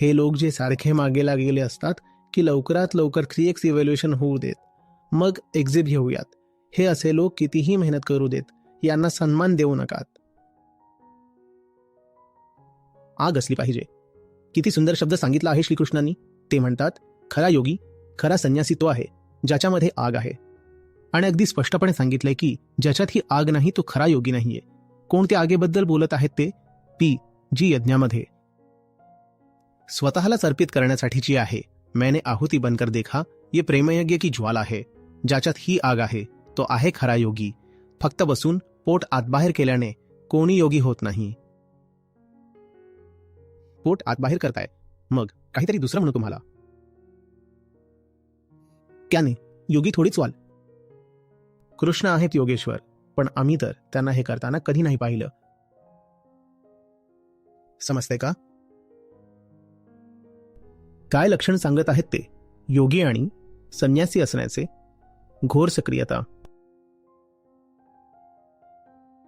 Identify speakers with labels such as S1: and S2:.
S1: हे लोक जे सारखे मागे लागलेले असतात की लवकरात लवकर थ्री एक्स इव्हॅल्युएशन होऊ देत. मग एक्झिट घेऊयात. हे असे लोक कितीही मेहनत करू देत यांना सन्मान देऊ नकात. आग असली पाहिजे. किती सुंदर शब्द सांगितला आहे श्रीकृष्णांनी. ते म्हणतात खरा योगी खरा संन्यासी तो आहे ज्याच्यामध्ये आग आहे. आणि अगदी स्पष्टपणे सांगितलंय की ज्याच्यात ही आग नाही तो खरा योगी नाहीये. कोणत्या आगेबद्दल बोलत आहेत ते? पी. जी. यज्ञामध्ये. स्वतःला अर्पित करण्यासाठीची आहे मैंने आहुती बनकर देखा ये प्रेमयज्ञ की ज्वाला आहे ज्याच्यात ही आग आहे तो आहे खरा योगी. फक्त बसून पोट आतबाहेर केल्याने कोणी योगी होत नाही. पोट आतबाहेर करताय. मग काहीतरी दुसरं म्हणू तुम्हाला. त्याने योगी थोडीच व्हाल कृष्ण आहेत योगेश्वर पण आम्ही तर त्यांना हे करताना कधी नाही पाहिलं. समजते का? काय लक्षण सांगत आहेत ते? योगी आणि संन्यासी असण्याचे घोर सक्रियता.